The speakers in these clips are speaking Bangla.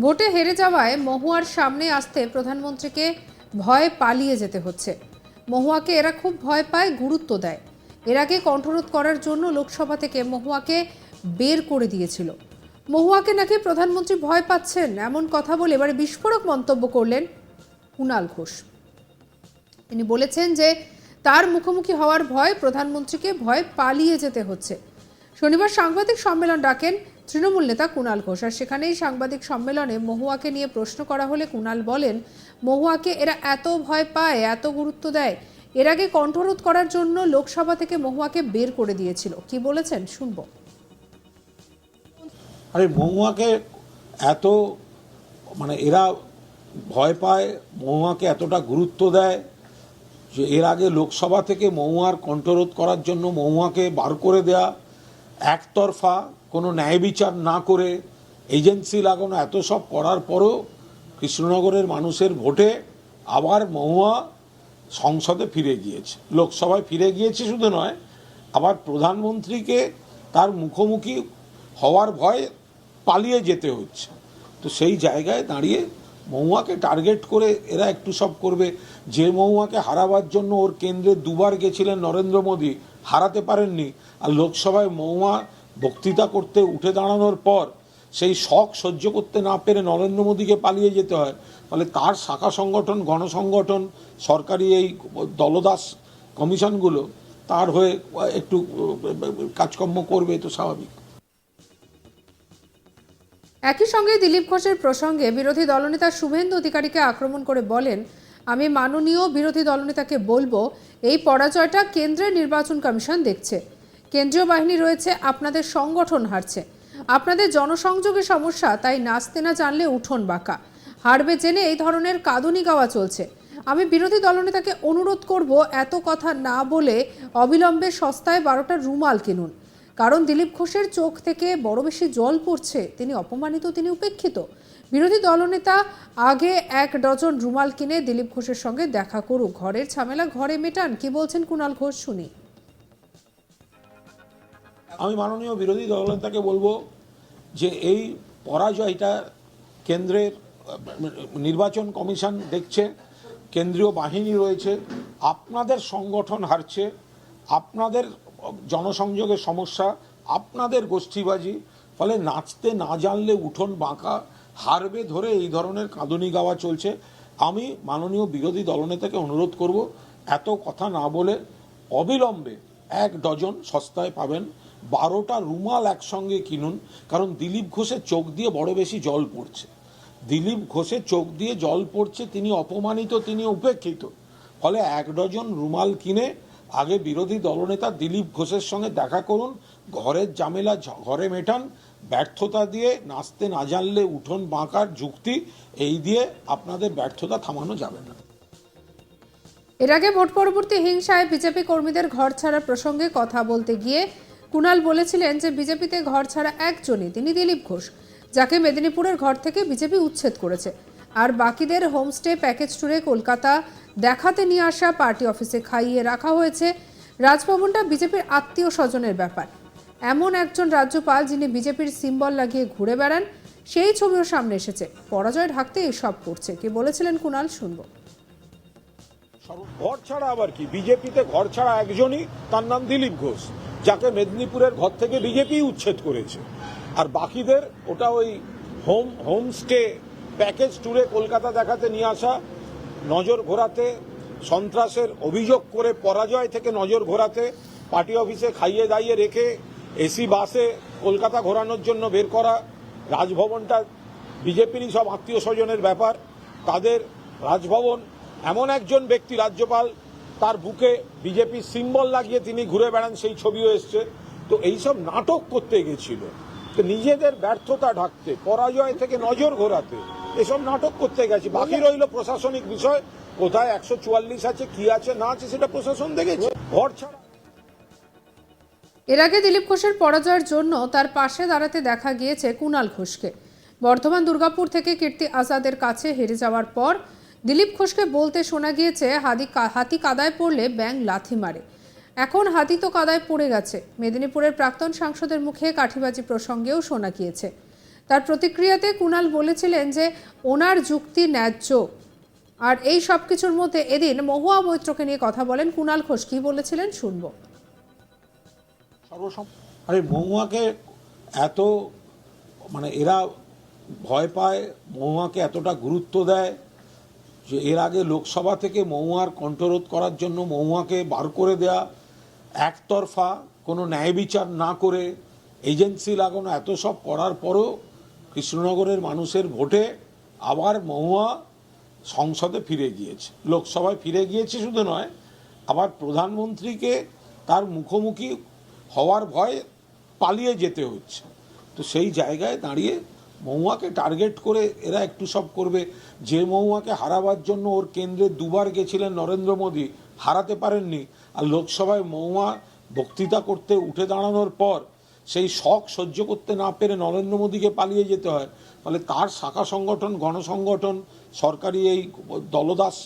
ভোটে হেরে যাওয়ায় মহুয়ার সামনে আসতে প্রধানমন্ত্রীকে ভয়ে পালিয়ে যেতে হচ্ছে। মহুয়াকে এরা খুব ভয় পায়, গুরুত্ব দেয়। এর আগে কণ্ঠরোধ করার জন্য লোকসভা থেকে মহুয়াকে বের করে দিয়েছিল। মহুয়াকে নাকি প্রধানমন্ত্রী ভয় পাচ্ছেন, এমন কথা বলে এবারে বিস্ফোরক মন্তব্য করলেন কুণাল ঘোষ। তিনি বলেছেন যে, তার মুখোমুখি হওয়ার ভয় প্রধানমন্ত্রীকে ভয় পালিয়ে যেতে হচ্ছে। শনিবার সাংবাদিক সম্মেলন ডাকেন তৃণমূল নেতা কুণাল ঘোষ। আর সেখানেই সাংবাদিক সম্মেলনে মহুয়াকে নিয়ে প্রশ্ন করা হলে কুণাল বলেন, মহুয়াকে এরা এত ভয় পায়, এত গুরুত্ব দেয়, এর আগে কণ্ঠরোধ করার জন্য লোকসভা থেকে মহুয়াকে বের করে দিয়েছিল। কি বলেছেন? শুনব। আরে, মহুয়াকে এত মানে এরা ভয় পায়, মহুয়াকে এতটা গুরুত্ব দেয় যে এর আগে লোকসভা থেকে মহুয়ার কণ্ঠরোধ করার জন্য মহুয়াকে বার করে দেয়া একতরফা কোনো ন্যায় বিচার না করে এজেন্সি লাগানো, এত সব করার পরও কৃষ্ণনগরের মানুষের ভোটে আবার মহুয়া সংসদে ফিরে গিয়েছে। লোকসভায় ফিরে গিয়েছে শুধু নয়, আবার প্রধানমন্ত্রীকে তার মুখোমুখি হওয়ার ভয়ে পালিয়ে যেতে হচ্ছে। তো সেই জায়গায় দাঁড়িয়ে মহুয়াকে টার্গেট করে এরা একটু সব করবে। যে মহুয়াকে হারাবার জন্য ওর কেন্দ্রে দুবার গেছিলেন নরেন্দ্র মোদী হারাতে পারেননি। আর লোকসভায় মহুয়া বক্তৃতা করতে উঠে দাঁড়ানোর পর সেই শখ সহ্য করতে না পেরে নরেন্দ্র মোদীকে পালিয়ে যেতে হয়। ফলে তার শাখা সংগঠন, গণসংগঠন, সরকারি এই দলদাস কমিশনগুলো তার হয়ে একটু কাজকর্ম করবে তো স্বাভাবিক। একই সঙ্গে দিলীপ ঘোষের প্রসঙ্গে বিরোধী দলনেতা শুভেন্দু অধিকারীকে আক্রমণ করে বলেন আমি মাননীয় বিরোধী দলনেতাকে বলব, এই পরাজয়টা কেন্দ্রের নির্বাচন কমিশন দেখছে। কেন্দ্রীয় বাহিনী রয়েছে, আপনাদের সংগঠন হারছে। আপনাদের জনসংযোগের সমস্যা, তাই নাচতে না জানলে উঠোন বাঁকা। হারবে জেনে এই ধরনের কাঁদুনি গাওয়া চলছে। আমি বিরোধী দলনেতাকে অনুরোধ করব, এত কথা না বলে অবিলম্বে সস্তায় বারোটা রুমাল কিনুন। কারণ দিলীপ ঘোষের চোখ থেকে বড় বেশি জল পড়ছে, তিনি অপমানিত, তিনি উপেক্ষিত। বিরোধী দলনেতা আগে এক ডজন রুমাল কিনে দিলীপ ঘোষের সঙ্গে দেখা করুক। ঘরের ঝামেলা, ঘরে মেটান, কি বলছেন কুণাল ঘোষ শুনি। আমি মাননীয় বিরোধী দলনেতাকে বলব যে এই পরাজয়টা কেন্দ্রের নির্বাচন কমিশন দেখছে, কেন্দ্রীয় বাহিনী রয়েছে, আপনাদের সংগঠন হারছে, আপনাদের জনসংযোগের সমস্যা, আপনাদের গোষ্ঠীবাজি, ফলে নাচতে না জানলে উঠোন বাঁকা হারবে ধরে এই ধরনের কাঁদুনি গাওয়া চলছে। আমি মাননীয় বিরোধী দলনেতাকে অনুরোধ করব, এত কথা না বলে অবিলম্বে এক ডজন সস্তায় পাবেন, বারোটা রুমাল একসঙ্গে কিনুন, কারণ দিলীপ ঘোষের চোখ দিয়ে বড় বেশি জল পড়ছে। দিলীপ ঘোষের চোখ দিয়ে জল পড়ছে, তিনি অপমানিত, তিনি উপেক্ষিত। ফলে এক ডজন রুমাল কিনে আগে বিরোধী দলনেতা দিলীপ ঘোষের সঙ্গে দেখা করুন, ঘরের জামেলা ঘরে মেটান ব্যর্থতা দিয়ে নাচতে না জানলে উঠোন বাঁকার যুক্তি, এই দিয়ে আপনাদের ব্যর্থতা থামানো যাবে না। এর আগে ভোট পরবর্তী হিংসায় বিজেপি কর্মীদের ঘর ছাড়া প্রসঙ্গে কথা বলতে গিয়ে কুণাল বলেছিলেন যে বিজেপিতে ঘর ছাড়া একজনই তিনি দিলীপ ঘোষ, যাকে মেদিনীপুরের ঘর থেকে বিজেপি উচ্ছেদ করেছে। আর বাকিদের হোমস্টে প্যাকেজ ট্যুরে কলকাতা দেখাতে নিয়ে আসা পার্টি অফিসে খাইয়ে রাখা হয়েছে। রাজভবনটা বিজেপির আত্মীয় স্বজনের ব্যাপার। এমন একজন রাজ্যপাল যিনি বিজেপির সিম্বল লাগিয়ে ঘুরে বেড়ান, সেই ছবিও সামনে এসেছে। পরাজয় ঢাকতে এসব করছে। কে বলেছিলেন কুণাল, শুনব। ঘর ছাড়া আবার কি? বিজেপিতে ঘর ছাড়া একজনই তার নাম দিলীপ ঘোষ, যাকে মেদিনীপুরের ঘর থেকে বিজেপি উচ্ছেদ করেছে। আর বাকিদের, ওটা ওই হোম, হোমস্টে প্যাকেজ ট্যুরে কলকাতা দেখাতে নিয়ে আসা, নজর ঘোরাতে, সন্ত্রাসের অভিযোগ করে পরাজয় থেকে নজর ঘোরাতে, পার্টি অফিসে খাইয়ে দাইয়ে রেখে এসি বাসে কলকাতা ঘোরানোর জন্য বের করা রাজভবনটা বিজেপিরই সব আত্মীয় স্বজনের ব্যাপার। তাদের রাজভবন এমন একজন ব্যক্তি রাজ্যপাল তার বুকে বিজেপির সিম্বল লাগিয়ে তিনি ঘুরে বেড়ান সেই ছবিও এসছে। তো এইসব নাটক করতে গেছিল। তো নিজেদের ব্যর্থতা ঢাকতে পরাজয় থেকে নজর ঘোরাতে এসব নাটক করতে গেছে। বাকি রইল প্রশাসনিক বিষয় কোথায় একশো চুয়াল্লিশ আছে কি আছে না আছে সেটা প্রশাসন দেখেছে। ঘর ছাড়া এর আগে দিলীপ ঘোষের পরাজয়ের জন্য তার পাশে দাঁড়াতে দেখা গিয়েছে কুণাল ঘোষকে। বর্ধমান, দুর্গাপুর থেকে কীর্তি আজাদের কাছে হেরে যাওয়ার পর দিলীপ ঘোষকে বলতে শোনা গিয়েছে হাতি হাতি কাদায় পড়লে ব্যাং লাথি মারে। এখন হাতি তো কাদায় পড়ে গেছে। মেদিনীপুরের প্রাক্তন সাংসদের মুখে কাঠিবাজি প্রসঙ্গেও শোনা গিয়েছে। তার প্রতিক্রিয়াতে কুণাল বলেছিলেন যে, ওনার যুক্তি ন্যায্য। আর এই সব কিছুর মধ্যে এদিন মহুয়া মৈত্রকে নিয়ে কথা বলেন কুণাল ঘোষ। কি বলেছিলেন শুনব। আরে মহুয়াকে এত মানে এরা ভয় পায়, মহুয়াকে এতটা গুরুত্ব দেয় যে এর আগে লোকসভা থেকে মহুয়ার কণ্ঠরোধ করার জন্য মহুয়াকে বার করে দেয়া, একতরফা কোনো ন্যায় বিচার না করে এজেন্সি লাগানো, এত সব করার পরও কৃষ্ণনগরের মানুষের ভোটে আবার মহুয়া সংসদে ফিরে গিয়েছে। লোকসভায় ফিরে গিয়েছে শুধু নয়, আবার প্রধানমন্ত্রীকে তার মুখোমুখি হওয়ার ভয়ে পালিয়ে যেতে হচ্ছে। তো সেই জায়গায় দাঁড়িয়ে মহুয়াকে টার্গেট করে এরা একটু সব করবে। যে মহুয়াকে হারাবার জন্য ওর কেন্দ্রে দুবার গেছিলেন নরেন্দ্র মোদী, হারাতে পারেননি। আর লোকসভায় মহুয়া বক্তৃতা করতে উঠে দাঁড়ানোর পর সেই শখ সহ্য করতে না পেরে নরেন্দ্র মোদীকে পালিয়ে যেতে হয়। ফলে তার শাখা সংগঠন, গণসংগঠন, সরকারি এই দলদাস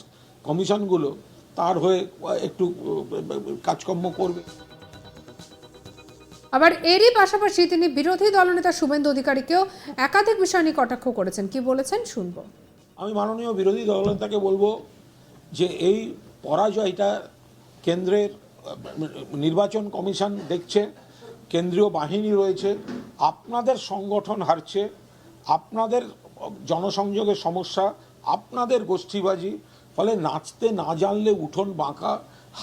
কমিশনগুলো তার হয়ে একটু কাজকর্ম করবে। আবার এরই পাশাপাশি তিনি বিরোধী দলনেতা শুভেন্দু অধিকারীকেও একাধিক বিষয় নিয়ে কটাক্ষ করেছেন। কি বলেছেন? শুনব। আমি মাননীয় বিরোধী দলনেতাকে বলব যে এই পরাজয়টা কেন্দ্রের, নির্বাচন কমিশন দেখছে, কেন্দ্রীয় বাহিনী রয়েছে, আপনাদের সংগঠন হারছে, আপনাদের জনসংযোগের সমস্যা, আপনাদের গোষ্ঠীবাজি, ফলে নাচতে না জানলে উঠোন বাঁকা,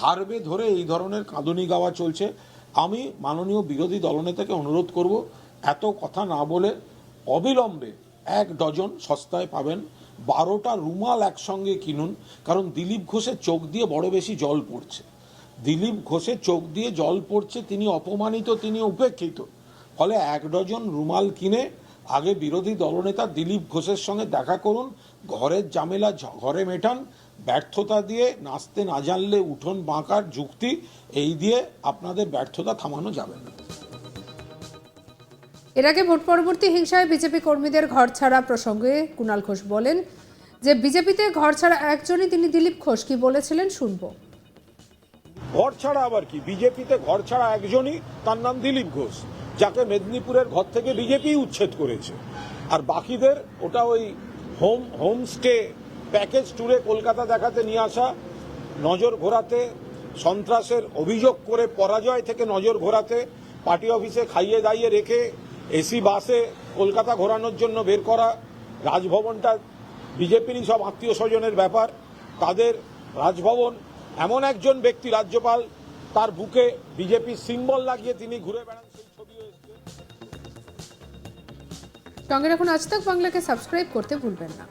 হারবে ধরে এই ধরনের কাঁদুনি গাওয়া চলছে। আমি মাননীয় বিরোধী দলনেতাকে অনুরোধ করব, এত কথা না বলে অবিলম্বে এক ডজন সস্তায় পাবেন বারোটা রুমাল একসঙ্গে কিনুন, কারণ দিলীপ ঘোষের চোখ দিয়ে বড় বেশি জল পড়ছে। দিলীপ ঘোষের চোখ দিয়ে জল পড়ছে, তিনি অপমানিত, তিনি উপেক্ষিত। ফলে এক ডজন রুমাল কিনে আগে বিরোধী দলনেতা দিলীপ ঘোষের সঙ্গে দেখা করুন ঘরের জামেলা ঘরে মেটান ব্যর্থতা দিয়ে নাচতে না জানলে উঠোন বাঁকার যুক্তি এই দিয়ে আপনাদের ব্যর্থতা থামানো যাবে না। এর আগে ভোট পরবর্তী হিংসায় বিজেপি কর্মীদের ঘর ছাড়া প্রসঙ্গে কুণাল ঘোষ বলেন যে বিজেপিতে ঘর ছাড়া একজনই তিনি দিলীপ ঘোষ কি বলেছিলেন শুনব। ঘর ছাড়া আবার কি? বিজেপিতে ঘর ছাড়া একজনই তার নাম দিলীপ ঘোষ যাকে মেদিনীপুরের ঘর থেকে বিজেপি উচ্ছেদ করেছে। আর বাকিদের ওটা ওই হোম, হোমস্টে প্যাকেজ ট্যুরে কলকাতা দেখাতে নিয়ে আসা, নজর ঘোরাতে, সন্ত্রাসের অভিযোগ করে পরাজয় থেকে নজর ঘোরাতে, পার্টি অফিসে খাইয়ে দাইয়ে রেখে, এসি বাসে কলকাতা ঘোরানোর জন্য বের করা, রাজভবনটা বিজেপিরই সব আত্মীয় স্বজনের ব্যাপার। তাদের রাজভবন এমন একজন ব্যক্তি, রাজ্যপাল, তার বুকে বিজেপির সিম্বল লাগিয়ে তিনি ঘুরে বেড়ান। সঙ্গে রাখুন আজ তাক বাংলাকে সাবস্ক্রাইব করতে ভুলবেন না।